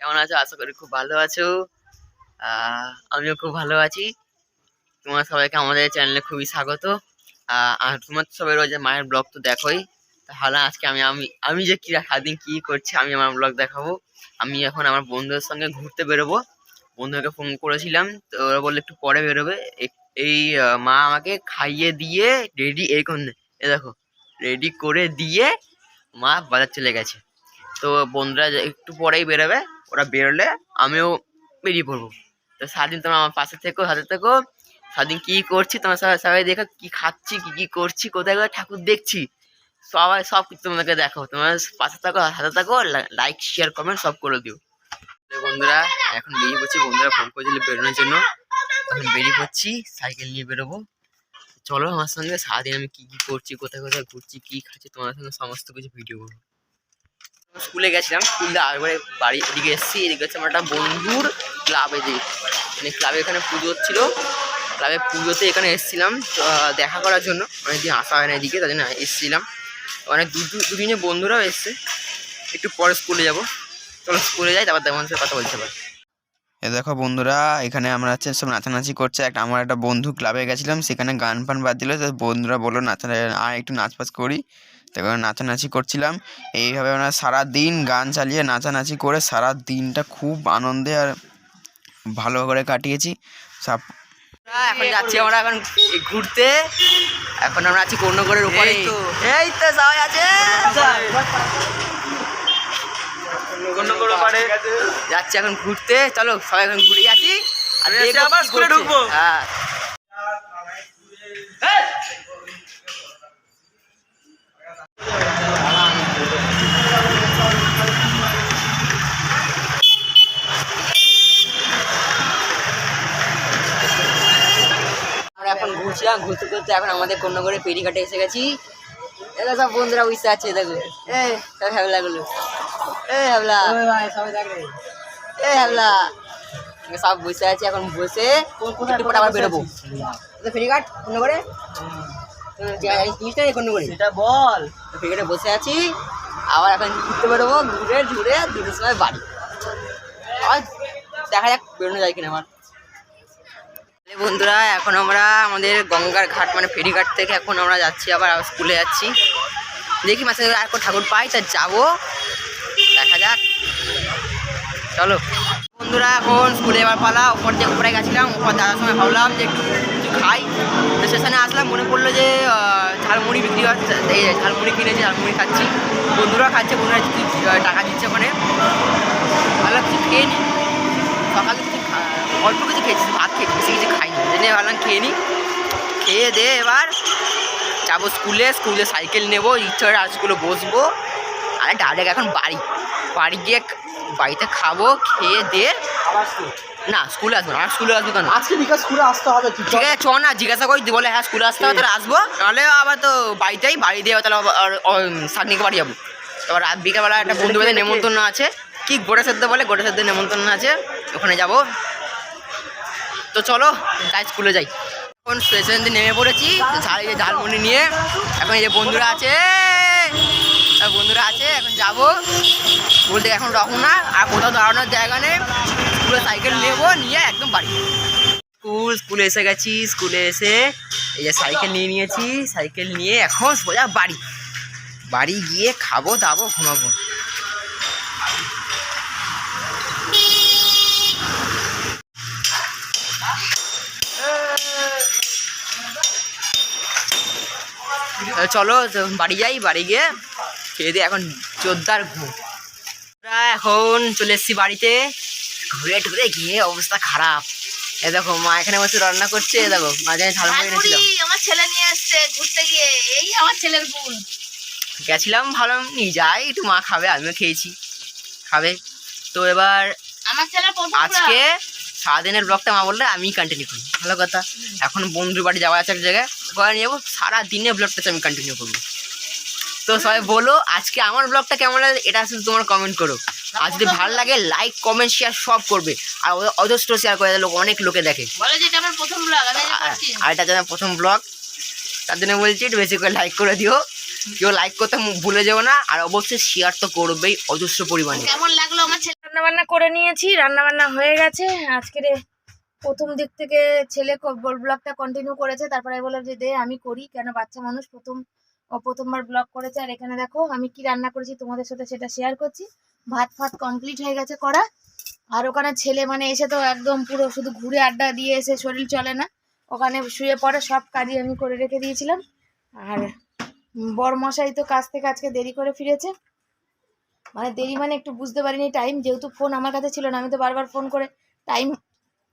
কেমন আছো? আশা করি খুব ভালো আছো। আমিও খুব ভালো আছি। তোমার সবাইকে আমাদের চ্যানেলে খুবই স্বাগত। আর তোমার সবাই রোজ মায়ের ব্লগ তো দেখোই। তাহলে আজকে আমি আমি আমি যে কি, সারাদিন কি করছি আমি আমার ব্লগ দেখাবো। আমি এখন আমার বন্ধুদের সঙ্গে ঘুরতে বেরোবো। বন্ধুকে ফোন করেছিলাম, তো ওরা বলল একটু পরে বেরোবে। এই মা আমাকে খাইয়ে দিয়ে রেডি এই কোন, এ দেখো রেডি করে দিয়ে মা বাজার চলে গেছে। তো বন্ধুরা একটু পরেই বেরোবে। ওরা বেরোলে আমিও বেরিয়ে পড়ব। তো সারাদিন তোমরা আমার পাশে থেকো হাতে থেকো। সারাদিন কী করছি তোমার সবাই সবাই দেখো কী খাচ্ছি, কী কী করছি, কোথায় কোথায় ঠাকুর দেখছি। সবাই সব কিছু তোমাদেরকে দেখো তোমার পাশে থাকো হাতে থাকো লাইক শেয়ার কমেন্ট সব করে দিও। বন্ধুরা, এখন বেরিয়ে পড়ছি। বন্ধুরা ফোন করেছিল বেরোনোর জন্য। এখন বেরিয়ে পড়ছি সাইকেল নিয়ে বেরোবো। চলো আমার সঙ্গে, সারাদিন আমি কী কী করছি, কোথায় কোথায় ঘুরছি, কী খাচ্ছি তোমার সঙ্গে সমস্ত কিছু ভিডিও করব। স্কুলে গেছিলাম, স্কুল দিয়ে বাড়ি এদিকে এসেছি, এদিকে হচ্ছে আমার একটা বন্ধুর ক্লাবে যে মানে ক্লাবে এখানে পুজো হচ্ছিল। ক্লাবে পুজোতে এখানে এসেছিলাম দেখা করার জন্য। অনেকদিন আসা হয় না এদিকে তার জন্য এসেছিলাম। অনেক দু, দু- দুদিনে বন্ধুরাও এসছে। একটু পরে স্কুলে যাব। চলো স্কুলে যাই, তারপর তেমন সাথে কথা বলতে পারি এ দেখো বন্ধুরা, এখানে আমরা হচ্ছে সব নাচানাচি করছে। একটা, আমার একটা বন্ধু ক্লাবে গেছিলাম, সেখানে গান ফান বাদ দিল বন্ধুরা বলল নাচা আর একটু নাচ ফাচ করি। তখন নাচানাচি করছিলাম। এইভাবে আমরা সারা দিন গান চালিয়ে নাচানাচি করে সারা দিনটা খুব আনন্দে আর ভালো করে কাটিয়েছি। সব এখন যাচ্ছি আমরা এখন ঘুরতে। এখন আমরা আছি কর্ণগড়ের উপরে এই তো সবাই আছে? যাচ্ছি এখন ঘুরতে। চলো সবাই এখন ঘুরে যাচ্ছি আর আবার স্কুলে ঢুকবো। হ্যাঁ। ঘুরতে ঘুরতে এখন আমাদের কন্যাগড়ে পেরিঘাটে এসে গেছি। এগুলো সব বন্ধুরা বসে আছে দেখো। এ সব হ্যাবলা। গুলো এ হ্যাবলা এ হ্যাবলা। সব বসে আছে এখন বসে আবার বেরোবো। ফেরিঘাট কন্যাগড়ে জিনিস না কন্যাগড়ে সেটা বল। ফেরিঘাটে বসে আছি। আবার এখন ঘুরতে বেরোবো। ঘুরে ঘুরে দুটোর সময় বাড়ি। আবার দেখা যাক বেরোনো যায় কিনা আমার। বন্ধুরা, এখন আমরা আমাদের গঙ্গার ঘাট মানে ফেরিঘাট থেকে এখন আমরা যাচ্ছি, আবার স্কুলে যাচ্ছি। দেখি মাসে আর ঠাকুর পাই, তা যাব। দেখা যাক। চলো। বন্ধুরা, এখন স্কুলে এবার পালা ওপর দিয়ে উপরে গেছিলাম ওপর দাদার সময় ভাবলাম যে একটু কিছু খাই। তো সেখানে আসলাম, মনে পড়ল যে ঝালমুড়ি বিক্রি হচ্ছে এই যে ঝালমুড়ি কিনেছি, ঝালমুড়ি খাচ্ছি। বন্ধুরা খাচ্ছে, বন্ধুরা টাকা দিচ্ছে ওখানে। ভালো খেয়ে নিই সকালে অল্প কিছু খেয়েছি ভাত খেয়েছি বেশি কিছু খাইনি জেনে ভাবলাম খেয়ে নিই খেয়ে দে এবার যাব স্কুলে স্কুলে সাইকেল নেব ইচ্ছা আর স্কুলে বসবো আর ডাইরেক্ট এখন বাড়ি বাড়ি গিয়ে বাড়িতে খাব খেয়ে দে না স্কুলে আসব না আর স্কুলে আসব কেন আজকে বিকাশ স্কুলে আসতে হবে ঠিক আছে চ না জিজ্ঞাসা করি বলে হ্যাঁ স্কুলে আসতে হবে তাহলে আসব নাহলে আবার তো বাড়িতেই বাড়ি দিয়ে তাহলে শাকনিকে বাড়ি যাব এবার বিকালবেলা একটা বন্ধু বান্ধব নেমন্তন্ন আছে কি গোটা সেদ্ধ বলে গোটা সেদ্ধ নেমন্তন্ন আছে ওখানে যাব তো চলো, তাই স্কুলে যাই। এখন স্টেশন দিয়ে নেমে পড়েছি এই ঝালমুড়ি নিয়ে। এখন এই যে বন্ধুরা আছে বন্ধুরা আছে, এখন যাব। থেকে এখন না, আর কোথাও দাঁড়ানোর জায়গা নেই। স্কুলে সাইকেল নেব, নিয়ে একদম বাড়ি। স্কুল, স্কুলে এসে গেছি, স্কুলে এসে এই যে সাইকেল নিয়ে নিয়েছি সাইকেল নিয়ে এখন সোজা বাড়ি। বাড়ি গিয়ে খাব, দাবো, ঘুমাবো। চলো তো বাড়ি যাই বাড়ি গিয়ে খেয়ে দিয়ে এখন জোরদার ঘুম। আমরা এখন চলে এসেছি বাড়িতে। ঘুরে টুরে গিয়ে অবস্থা খারাপ। এ দেখো মা এখানে বসে রান্না করছে এ দেখো ঝালমুড়ি এনেছিলাম ঝালমুড়ি আমার ছেলে নিয়ে এসছে ঘুরতে গিয়ে এই আমার ছেলের গুণ গেছিলাম ভাবলাম নিয়ে যাই একটু মা খাবে আমিও খেয়েছি। খাবে। তো এবার আমার প্রথম আজকে সারাদিনের ব্লগটা মা বললে আমি কন্টিনিউ করি। ভালো কথা। এখন বন্ধুর বাড়ি যাওয়া আছে এক জায়গায়। নিয়ে যাব সারা দিনে ব্লগটা আমি কন্টিনিউ করব। তো সবাই বলো আজকে আমার ব্লগটা কেমন লাগে এটা শুধু তোমার কমেন্ট করো। আর যদি ভালো লাগে লাইক কমেন্ট শেয়ার সব করবে। আর অজস্র শেয়ার করে লোক অনেক লোকে দেখে। বলে যে এটা আমার প্রথম ব্লগ আর- এটা যেন প্রথম ব্লগ তার জন্য বলছি একটু বেশি করে লাইক করে দিও। কেউ লাইক করতে ভুলে যাব না আর অবশ্যই শেয়ার তো করবেই অজস্র পরিমাণে। কেমন লাগল আমার ছেলে রান্না বান্না করে নিয়েছি রান্না বান্না হয়ে গেছে আজকের প্রথম দিক থেকে ছেলে ব্লগটা কন্টিনিউ করেছে, তারপরে আমি বললাম যে দে, আমি করি, কেন বাচ্চা মানুষ? প্রথম প্রথমবার ব্লগ করেছে, আর এখানে দেখো, আমি কি রান্না করেছি তোমাদের সাথে সেটা শেয়ার করছি। ভাত ফাত কমপ্লিট হয়ে গেছে করা। আর ওখানে ছেলে মানে এসে তো একদম পুরো শুধু ঘুরে আড্ডা দিয়ে এসে শরীর চলে না। ওখানে শুয়ে পড়ে, সব কাজই আমি করে রেখে দিয়েছিলাম। আর বর মশাই তো কাজ থেকে আজকে দেরি করে ফিরেছে। মানে দেরি মানে একটু বুঝতে পারিনি টাইম যেহেতু ফোন আমার কাছে ছিল না, আমি তো বারবার ফোন করে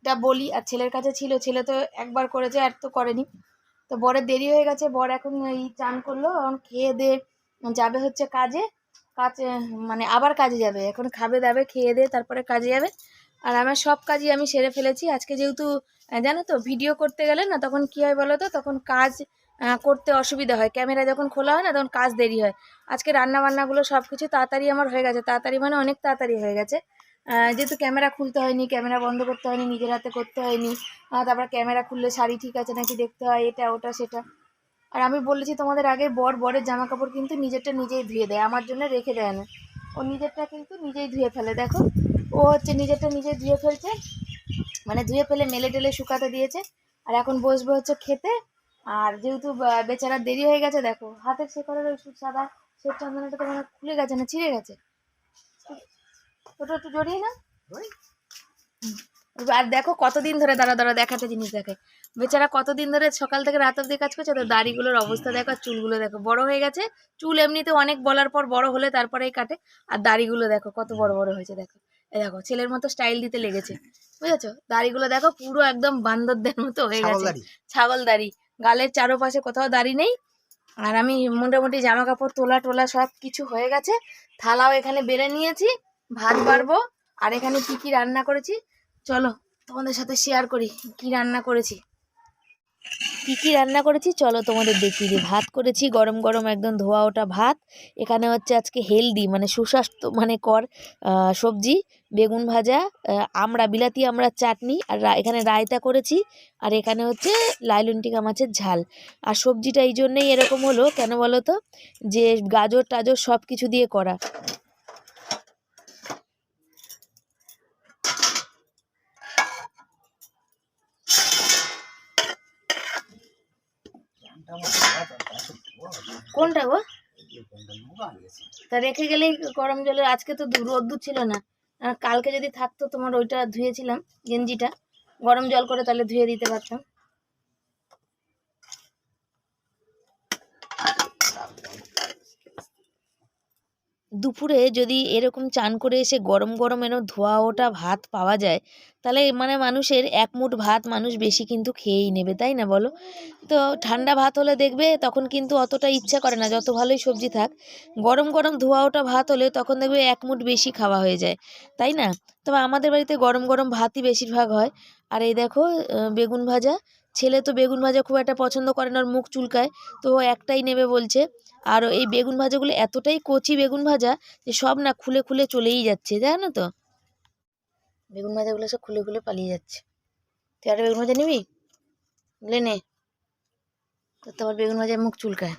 টাইমটা বলি, আর ছেলের কাছে ছিল, ছেলে তো একবার করেছে, আর তো করেনি। তো বরের দেরি হয়ে গেছে, বর এখন এই চান করল, এখন খেয়ে দিয়ে যাবে হচ্ছে কাজে কাজে মানে আবার কাজে যাবে, এখন খাবে দাবে, খেয়ে দিয়ে তারপরে কাজে যাবে। আর আমার সব কাজই আমি সেরে ফেলেছি। আজকে যেহেতু জানো তো ভিডিও করতে গেলে না, তখন কী হয় বলো তো, তখন কাজ করতে অসুবিধা হয়। ক্যামেরা যখন খোলা হয় না, তখন কাজ দেরি হয়। আজকে রান্না বান্নাগুলো সব কিছু তাড়াতাড়ি আমার হয়ে গেছে। তাড়াতাড়ি মানে অনেক তাড়াতাড়ি হয়ে গেছে। যেহেতু ক্যামেরা খুলতে হয়নি, ক্যামেরা বন্ধ করতে হয়নি, নিজের হাতে করতে হয়নি তারপর ক্যামেরা খুললে শাড়ি ঠিক আছে নাকি দেখতে হয়, এটা, ওটা, সেটা। আর আমি বলেছি তোমাদের আগে, বর বরের জামা কাপড় কিন্তু নিজেরটা নিজেই ধুয়ে দেয়, আমার জন্য রেখে দেয় না। ও নিজেরটা কিন্তু নিজেই ধুয়ে ফেলে, দেখো। ও হচ্ছে নিজেরটা নিজে ধুয়ে ফেলছে মানে ধুয়ে ফেলে, মেলে টেলে শুকাতে দিয়েছে। আর এখন বসবে হচ্ছে খেতে আর যেহেতু বেচারা দেরি হয়ে গেছে দেখো হাতের শেকড়ের ওই সাদা শেখ চন্দনাটা তো মানে খুলে গেছে না ছিঁড়ে গেছে? ওটা একটু জড়িয়ে না। আর দেখো কতদিন ধরে দাঁড়া দাঁড়া দেখাতে জিনিস দেখে বেচারা কতদিন ধরে সকাল থেকে রাত অব্দি কাজ করছে তো দাড়িগুলোর অবস্থা দেখো আর চুলগুলো দেখো বড় হয়ে গেছে। চুল এমনিতে অনেক বলার পর বড় হলে তারপরেই কাটে আর দাড়িগুলো দেখো কত বড় বড় হয়েছে দেখো। এই দেখো ছেলের মতো স্টাইল দিতে লেগেছে বুঝেছ? দাড়িগুলো দেখো পুরো একদম বান্দরদের মতো হয়ে গেছে। ছাগল দাড়ি। গালের চারোপাশে কোথাও দাড়ি নেই। আর আমি মোটামুটি জামা কাপড় তোলা টোলা সব কিছু হয়ে গেছে। থালাও এখানে বেড়ে নিয়েছি, ভাত বাড়বো, আর এখানে কি কি রান্না করেছি? চলো তোমাদের সাথে শেয়ার করি, কি রান্না করেছি। কি কি রান্না করেছি? চলো তোমাদের দেখিয়ে দিই। ভাত করেছি, গরম গরম একদম ধোয়া ওটা ভাত। এখানে হচ্ছে আজকে হেলদি মানে সুস্বাস্থ্য মানে কর সবজি, বেগুন ভাজা আমরা, বিলাতি, আমরা, চাটনি আর এখানে রায়তা করেছি আর এখানে হচ্ছে লাইলনটিকা মাছের ঝাল। আর সবজিটা এই জন্যেই এরকম হলো, কেন বলো তো যে গাজর, টাজর সব কিছু দিয়ে করা। কোনটা গো? তা রেখে গেলেই গরম জলে, আজকে তো রোদ্দুর ছিল না। কালকে যদি থাকতো তোমার ওইটা ধুয়েছিলাম, গেঞ্জিটা, গরম জল করে তাহলে ধুয়ে দিতে পারতাম। দুপুরে যদি এরকম চান করে এসে গরম গরম এনো ধোয়া ওটা ভাত পাওয়া যায়, তাহলে মানে মানুষের এক মুঠ ভাত মানুষ বেশি কিন্তু খেয়েই নেবে, তাই না বলো? তো ঠান্ডা ভাত হলে দেখবে তখন কিন্তু অতটা ইচ্ছা করে না, যত ভালোই সবজি থাক। গরম গরম ধোয়া ওটা ভাত হলে তখন দেখবে এক মুঠ বেশি খাওয়া হয়ে যায়, তাই না? তবে আমাদের বাড়িতে গরম গরম ভাতই বেশিরভাগ হয়। আর এই দেখো বেগুন ভাজা। ছেলে তো বেগুন ভাজা খুব একটা পছন্দ করে না, ওর মুখ চুলকায়। তো একটাই নেবে বলছে। আর এই বেগুন ভাজাগুলো এতটাই কচি বেগুন ভাজা যে সব না খুলে খুলে চলেই যাচ্ছে, জানো তো? বেগুন ভাজাগুলো সব খুলে খুলে পালিয়ে যাচ্ছে। তুই একটা বেগুন ভাজা নিবি? লে নে। তোর তো আবার বেগুন ভাজায় মুখ চুলকায়।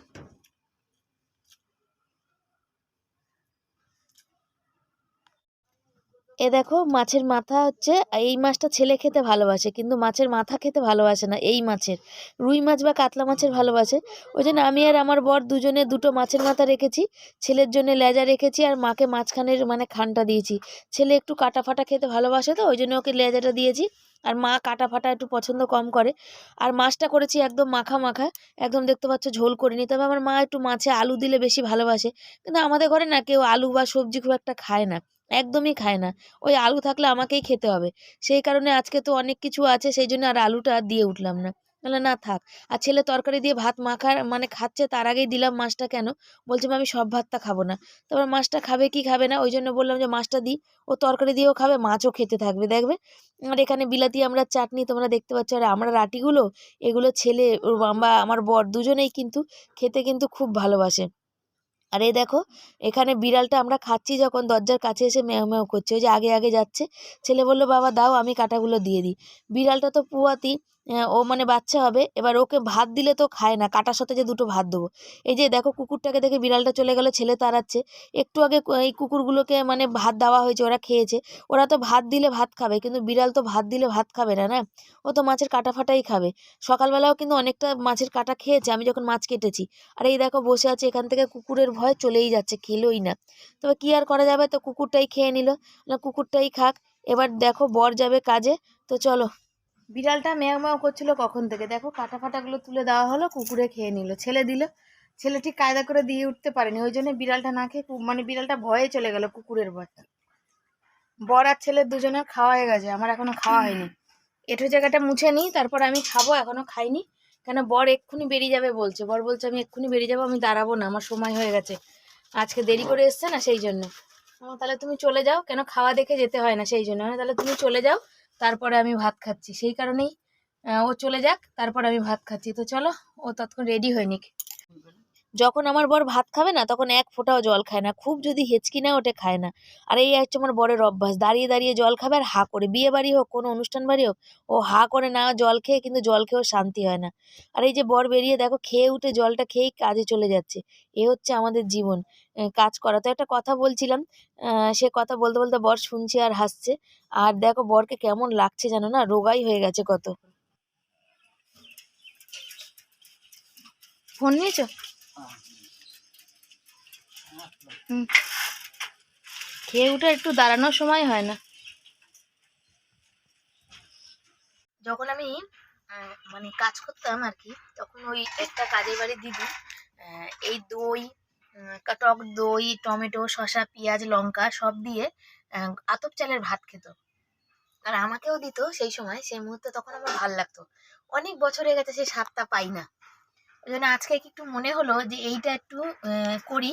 এ দেখো মাছের মাথা হচ্ছে, এই মাছটা ছেলে খেতে ভালোবাসে, কিন্তু মাছের মাথা খেতে ভালোবাসে না, এই মাছের। রুই মাছ বা কাতলা মাছের ভালোবাসে। ওই জন্য আমি আর আমার বর দুজনে দুটো মাছের মাথা রেখেছি, ছেলের জন্য লেজা রেখেছি আর মাকে মাঝখানের মানে খানটা দিয়েছি। ছেলে একটু কাটা ফাটা খেতে ভালোবাসে তো ওই জন্য ওকে লেজাটা দিয়েছি আর মা কাটা ফাটা একটু পছন্দ কম করে। আর মাছটা করেছি একদম মাখা মাখা, একদম দেখতে পাচ্ছ ঝোল করিনি, তবে আমার মা একটু মাছে আলু দিলে বেশি ভালোবাসে। কিন্তু আমাদের ঘরে না কেউ আলু বা সবজি খুব একটা খায় না। একদমই খায় না। ওই আলু থাকলে আমাকেই খেতে হবে। সেই কারণে আজকে তো অনেক কিছু আছে, সেই জন্য আর আলুটা দিয়ে উঠলাম না। বলে না, থাক। আর ছেলে তরকারি দিয়ে ভাত মাখার মানে খাচ্ছে তার আগেই দিলাম মাছটা কেন? বলছে আমি সব ভাতটা খাব না। তারপর মাছটা খাবে কি খাবে না? ওই জন্য বললাম যে, মাছটা দিই। ও তরকারি দিয়েও খাবে, মাছও খেতে থাকবে। দেখবে? আর এখানে বিলাতি, আমরা চাটনি তোমরা দেখতে পাচ্ছ, আর আমরা রাটিগুলো, এগুলো ছেলে বা আমার বর দুজনেই কিন্তু খেতে কিন্তু খুব ভালোবাসে। আর এই দেখো, এখানে বিড়ালটা আমরা খাচ্ছি যখন দরজার কাছে এসে ম্যাও ম্যাও করছে। ওই যে আগে আগে যাচ্ছে, ছেলে বলল, বাবা দাও, আমি কাঁটাগুলো দিয়ে দিই। বিড়ালটা তো পুয়াতি ও মানে বাচ্চা হবে, এবার ওকে ভাত দিলে তো খায় না, কাটার সাথে যে দুটো ভাত দেবো। এই যে দেখো কুকুরটাকে দেখে বিড়ালটা চলে গেল, ছেলে তাড়াচ্ছে। একটু আগে এই কুকুরগুলোকে মানে ভাত দেওয়া হয়েছে, ওরা খেয়েছে। ওরা তো ভাত দিলে ভাত খাবে, কিন্তু বিড়াল তো ভাত দিলে ভাত খাবে না না? ও তো মাছের কাটা ফাটাই খাবে। সকালবেলাও কিন্তু অনেকটা মাছের কাটা খেয়েছে, আমি যখন মাছ কেটেছি। আর এই দেখো বসে আছে, এখান থেকে কুকুরের ভয় চলেই যাচ্ছে, খেলোই না। তবে কি আর করা যাবে? তো কুকুরটাই খেয়ে নিল। না কুকুরটাই খাক, এবার দেখো বর যাবে কাজে, তো চলো। বিড়ালটা মেয়াও মেয়াও করছিল কখন থেকে? দেখো, কাটা ফাটাগুলো তুলে দেওয়া হলো, কুকুরে খেয়ে নিল, ছেলে দিল। ছেলে ঠিক কায়দা করে দিয়ে উঠতে পারেনি, ওই জন্য বিড়ালটা না খেয়ে মানে বিড়ালটা ভয়ে চলে গেল কুকুরের ভয়টা বর আর ছেলের দুজনের খাওয়া হয়ে গেছে, আমার এখনও খাওয়া হয়নি। এঁঠো জায়গাটা মুছে নিই, তারপর আমি খাব, এখনও খাইনি। কেন, বর এক্ষুনি বেরিয়ে যাবে বলছে। বর বলছে, আমি এক্ষুনি বেরিয়ে যাব, আমি দাঁড়াবো না, আমার সময় হয়ে গেছে। আজকে দেরি করে এসছে না, সেই জন্য। তাহলে তুমি চলে যাও, কেন, খাওয়া দেখে যেতে হয় না, সেই জন্য। তাহলে তুমি চলে যাও তারপরে আমি ভাত খাচ্ছি। সেই কারণেই ও চলে যাক, তারপর আমি ভাত খাচ্ছি। তো চলো, ও তৎক্ষণ রেডি হয়নি যখন আমার বর ভাত খাবে না, তখন এক ফোঁটাও জল খায় না, খুব যদি হেঁচকি না ওঠে খায় না। আর এই হচ্ছে আমার বরের অভ্যাস, দাঁড়িয়ে দাঁড়িয়ে জল খাবে আর হা করে, বিয়ে বাড়ি হোক, কোনো অনুষ্ঠান বাড়ি হোক, ও হা করে না জল খেয়ে কিন্তু জল খেয়েও শান্তি হয় না। আর এই যে বর বেরিয়ে দেখো, খেয়ে উঠে জলটা খেয়েই কাজে চলে যাচ্ছে। এ হচ্ছে আমাদের জীবন কাজ করা। তো একটা কথা বলছিলাম সে কথা বলতে বলতে বর শুনছে আর হাসছে। আর দেখো বরকে কেমন লাগছে জানো না, রোগাই হয়ে গেছে কত। ফোন নিয়েছো। খেয়ে উঠে একটু দাঁড়ানোর সময় হয় না। যখন আমি মানে কাজ করতাম আর কি, তখন ওই একটা কাজের বাড়ি দিদি এই দই টক দই, টমেটো, শসা, পেঁয়াজ, লঙ্কা সব দিয়ে আতপ চালের ভাত খেত। আর আমাকেও দিত সেই সময়, সেই মুহূর্তে তখন আমার ভালো লাগতো। অনেক বছর হয়ে গেছে সেই স্বাদটা পাই না। ওই জন্য আজকে একটু মনে হলো যে এইটা একটু করি।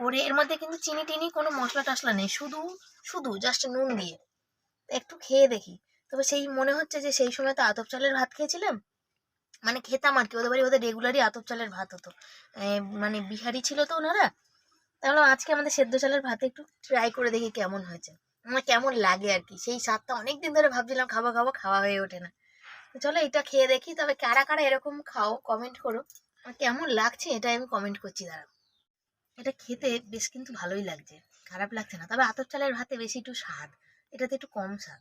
করে, এর মধ্যে কিন্তু চিনি টিনি কোনো মশলা টশলা নেই, শুধু শুধু জাস্ট নুন দিয়ে। একটু খেয়ে দেখি। তবে সেই মনে হচ্ছে যে সেই সময় তো আতপ চালের ভাত খেয়েছিলাম। মানে খেতাম আর কি, ওদের বাড়ি ওদের রেগুলারই আতপ চালের ভাত হতো। মানে বিহারি ছিল তো ওনারা। তাহলে আজকে আমাদের সেদ্ধ চালের ভাতে একটু ট্রাই করে দেখি কেমন হয়েছে। আমার কেমন লাগে আর কি, সেই স্বাদটা অনেক দিন ধরে ভাবছিলাম খাব খাব, খাওয়া হয়ে ওঠে না। চলো এটা খেয়ে দেখি, তবে কারা কারা এরকম খাও কমেন্ট করো। কেমন লাগছে এটাই আমি কমেন্ট করছি, দাঁড়াও। এটা খেতে বেশ কিন্তু ভালোই লাগছে। খারাপ লাগছে না। তবে আতপ চালের ভাতে বেশি একটু স্বাদ। এটাতে একটু কম স্বাদ।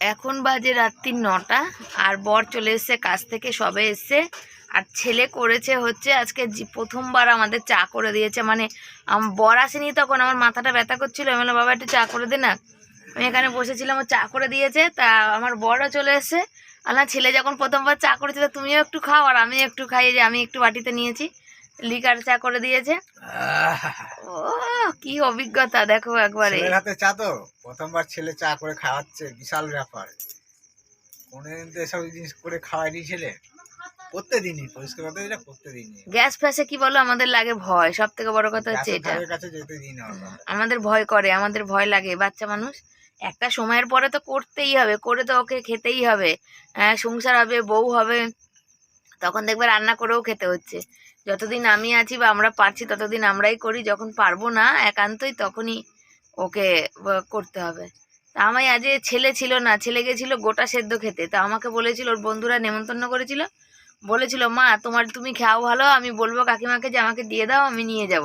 এখন বাজে রাত্রি নটা আর বর চলে এসছে, কাজ থেকে সবে এসছে। আর ছেলে করেছে হচ্ছে আজকে প্রথমবার আমাদের চা করে দিয়েছে। মানে বর আসেনি তখন। আমার মাথাটা ব্যথা করছিল। আমি বাবা, একটু চা করে দে না। আমি এখানে বসেছিলাম, ও চা করে দিয়েছে। তা আমার বরও চলে এসছে। না ছেলে যখন প্রথমবার চা করেছিল তুমিও একটু খাও আর আমি একটু খাই। যে আমি একটু বাটিতে নিয়েছি লিকার চা করে দিয়েছে। ও কি অভিজ্ঞতা দেখো একবারে। হাতে চা তো প্রথমবার ছেলে চা করে খাওয়াচ্ছে বিশাল ব্যাপার। কোনোদিন তো এসব জিনিস করে খাওয়ায়নি ছেলে। প্রত্যেকদিনই পরিষ্কার কথা এটা প্রত্যেকদিনই। গ্যাস ফ্যাসে কি বলো আমাদের লাগে ভয়। সব থেকে বড় কথা হচ্ছে এটা। আমাদের ভয় করে আমাদের ভয় লাগে বাচ্চা মানুষ। একটা সময়ের পরে তো করতেই হবে, করে তো ওকে খেতেই হবে। হ্যাঁ সংসার হবে, বউ হবে, তখন দেখবে রান্না করেও খেতে হচ্ছে। যতদিন আমি আছি বা আমরা পারছি, ততদিন আমরাই করি, যখন পারব না একান্তই তখনই ওকে করতে হবে। তা আমায় আজ ছেলে ছিল না, ছেলে গেছিল গোটা সেদ্ধ খেতে। তা আমাকে বলেছিল, ওর বন্ধুরা নেমন্তন্ন করেছিল। বলেছিল, মা, তোমার তুমি খাও ভালো, আমি বলব কাকিমাকে যে আমাকে দিয়ে দাও, আমি নিয়ে যাব।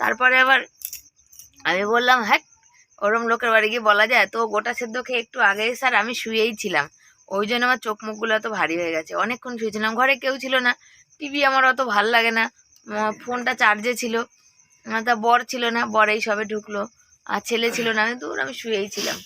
তারপরে আবার আমি বললাম হ্যাঁ ওরম লোকের বাড়ি গিয়ে বলা যায়, তো গোটা সেদ্ধ খেয়ে একটু আগে স্যার আমি শুয়েই ছিলাম। ওই জন্য আমার চোখ মুখগুলো এত ভারী হয়ে গেছে। অনেকক্ষণ শুয়েছিলাম। ঘরে কেউ ছিল না। টিভি আমার অত ভালো লাগে না। ফোনটা চার্জে ছিল। তা বর ছিল না। বর এই সবে ঢুকলো। আর ছেলে ছিল না। আমি দূর আমি শুয়েই ছিলাম।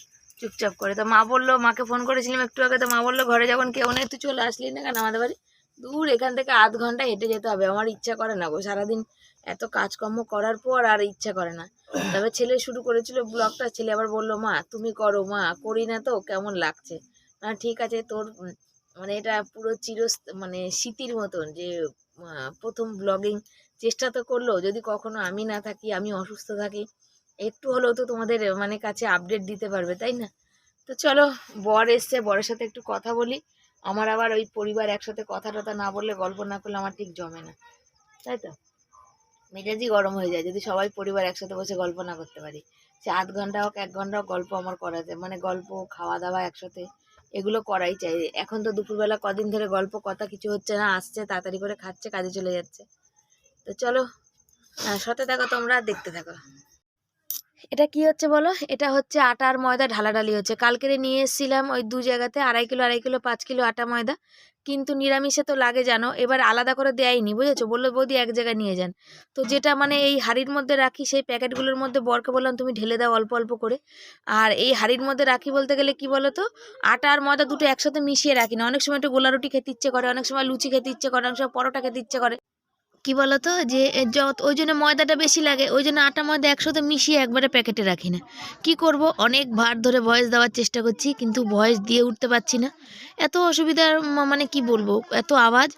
চুপচাপ করে। তো মা বলল, মাকে ফোন করেছিলাম একটু আগে। তো মা বলল, ঘরে যখন কেউ নেই, তুই চলে আসলি না কেন আমাদের বাড়ি? দূর এখান থেকে আধ ঘণ্টা হেঁটে যেতে হবে। আমার ইচ্ছা করে না গো। সারাদিন এত কাজকর্ম করার পর আর ইচ্ছা করে না। তবে ছেলে শুরু করেছিল ব্লগটা। ছেলে আবার বলল, মা, তুমি করো, মা, করি না তো, কেমন লাগছে? না, ঠিক আছে, তোর মানে এটা পুরো চির মানে স্মৃতির মতন যে প্রথম ব্লগিং চেষ্টা তো করল। যদি কখনো আমি না থাকি, আমি অসুস্থ থাকি, একটু হলেও তো তোমাদের মানে কাছে আপডেট দিতে পারবে, তাই না? তো চলো, বর এসছে, বরের সাথে একটু কথা বলি। আমার আবার ওই পরিবার একসাথে কথা টথা না বললে, গল্প না করলে আমার ঠিক জমে না। তাই তো? মেজাজই গরম হয়ে যায়, যদি সবাই পরিবার একসাথে বসে গল্প না করতে পারি। সে আধ ঘণ্টা হোক, এক ঘণ্টা হোক, গল্প আমার করা যায়। মানে গল্প খাওয়া দাওয়া একসাথে, এগুলো করাই চাই। এখন তো দুপুরবেলা কদিন ধরে গল্প, কথা কিছু হচ্ছে না, আসছে, তাড়াতাড়ি করে খাচ্ছে, কাজে চলে যাচ্ছে। তো চলো সাথে থাকো তোমরা, দেখতে থাকো। এটা কি হচ্ছে বলো? এটা হচ্ছে আটা আর ময়দা ঢালাঢালি হচ্ছে। কালকেরে নিয়ে এসেছিলাম ওই দু জায়গাতে আড়াই কিলো আড়াই কিলো, পাঁচ কিলো আটা ময়দা। কিন্তু নিরামিষে তো লাগে জানো, এবার আলাদা করে দেয়নি, বুঝেছ? বলল বৌদি এক জায়গায় নিয়ে যান। তো যেটা মানে এই হাড়ির মধ্যে রাখি, সেই প্যাকেটগুলোর মধ্যে বরকে বললাম তুমি ঢেলে দাও অল্প অল্প করে। আর এই হাড়ির মধ্যে রাখি বলতে গেলে কি বলো তো আটা আর ময়দা দুটো একসাথে মিশিয়ে রাখি না। অনেক সময় একটু গোলা রুটি খেতে ইচ্ছে করে, অনেক সময় লুচি খেতে ইচ্ছে করে, অনেক সময় পরোটা খেতে ইচ্ছে করে। কি বলতো? যে যত, ওই জন্য ময়দাটা বেশি লাগে, ওই জন্য আটা ময়দা একসাথে মিশিয়ে একবারে প্যাকেটে রাখি না। কি করব? অনেক ভার ধরে ভয়েস দেওয়ার চেষ্টা করছি, কিন্তু ভয়েস দিয়ে উঠতে পারছি না। এত অসুবিধার মানে কি বলব? এত আওয়াজ।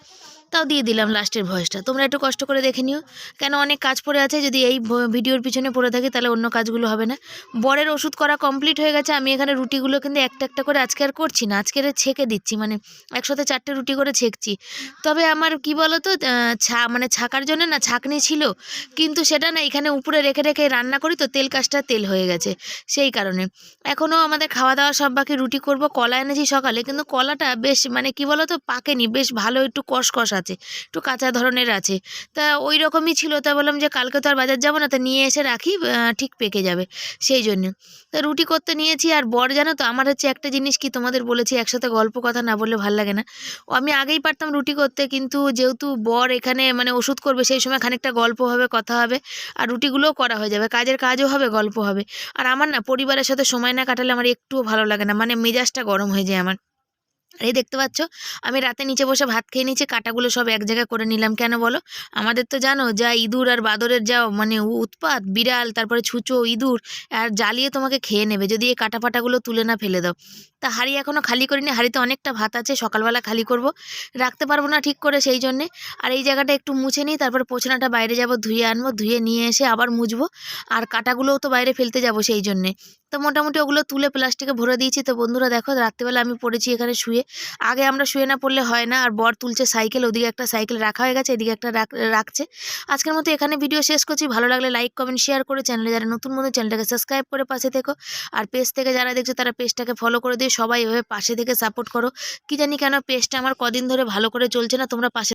তাও দিয়ে দিলাম লাস্টের ভয়েসটা। তোমরা একটু কষ্ট করে দেখে নিও। কেন অনেক কাজ পড়ে আছে, যদি এই ভিডিওর পিছনে পড়ে থাকি, তাহলে অন্য কাজগুলো হবে না। বরের ওষুধ করা কমপ্লিট হয়ে গেছে, আমি এখানে রুটিগুলো কিন্তু একটা একটা করে আজকে আর করছি না। আজকে ছেঁকে দিচ্ছি মানে একসাথে চারটে রুটি করে ছেঁকছি। তবে আমার কি বলো তো ছা মানে ছাকার জন্য না ছাকনি ছিল, কিন্তু সেটা না এখানে উপরে রেখে রেখে রান্না করি, তো তেল কাজটা তেল হয়ে গেছে, সেই কারণে। এখনও আমাদের খাওয়া দাওয়া সব বাকি, রুটি করব, কলা এনেছি সকালে, কিন্তু কলাটা বেশ মানে কি বলো তো পাকেনি, বেশ ভালো একটু কষকষ আছে, একটু কাঁচা ধরনের আছে। তা ওই রকমই ছিল, তা বললাম যে কালকে তো আর বাজার যাব না, তা নিয়ে এসে রাখি ঠিক পেকে যাবে, সেই জন্য। তা রুটি করতে নিয়েছি, আর বর জানো তো, আমার হচ্ছে একটা জিনিস কি তোমাদের বলেছি, একসাথে গল্প কথা না বললে ভালো লাগে না। ও আমি আগেই পারতাম রুটি করতে, কিন্তু যেহেতু বর এখানে মানে ওষুধ করবে, সেই সময় খানিকটা গল্প হবে, কথা হবে, আর রুটিগুলোও করা হয়ে যাবে, কাজের কাজও হবে, গল্প হবে। আর আমার না পরিবারের সাথে সময় না কাটালে আমার একটুও ভালো লাগে না মানে মেজাজটা গরম হয়ে যায় আমার। এই দেখতে পাচ্ছ? আমি রাতে নিচে বসে ভাত খেয়ে নিচ্ছি কাটাগুলো সব এক জায়গায় করে নিলাম। কেন বলো? আমাদের তো জানো, যা ইঁদুর আর বাদরের যা মানে উৎপাত, বিড়াল, তারপরে ছুঁচো, ইঁদুর, আর জ্বালিয়ে তোমাকে খেয়ে নেবে। যদি এই কাটা ফাটাগুলো তুলে না ফেলে দাও। তা হাঁড়ি এখনও খালি করিনি, হাঁড়িতে অনেকটা ভাত আছে, সকালবেলা খালি করব। রাখতে পারব না ঠিক করে সেই জন্যে। আর এই জায়গাটা একটু মুছে নিই, তারপর পোছনাটা বাইরে যাব, ধুয়ে আনব, ধুয়ে নিয়ে এসে আবার মুছবো। আর কাটাগুলোও তো বাইরে ফেলতে যাব সেই জন্যে। তো মোটামুটি ওগুলো তুলে প্লাস্টিকে ভরে দিয়েছি। তো বন্ধুরা দেখো, রাত্রিবেলা আমি পড়েছি এখানে শুয়ে। আগে আমরা শুয়ে না পড়লে হয় না, আর বর তুলছে সাইকেল, ওদিকে একটা সাইকেল রাখা হয়ে গেছে, এদিকে একটা রাখ- রাখছে। আজকের মতো এখানে ভিডিও শেষ করছি। ভালো লাগলে লাইক কমেন্ট শেয়ার করে চ্যানেলে যারা নতুন মতো চ্যানেলটাকে সাবস্ক্রাইব করে পাশে থেকো। আর পেজ থেকে যারা দেখছ, তারা পেজটাকে ফলো করে দিয়ে সবাই এভাবে পাশে থেকে সাপোর্ট করো। কি জানি কেন পেজটা আমার কদিন ধরে ভালো করে চলছে না, তোমরা পাশে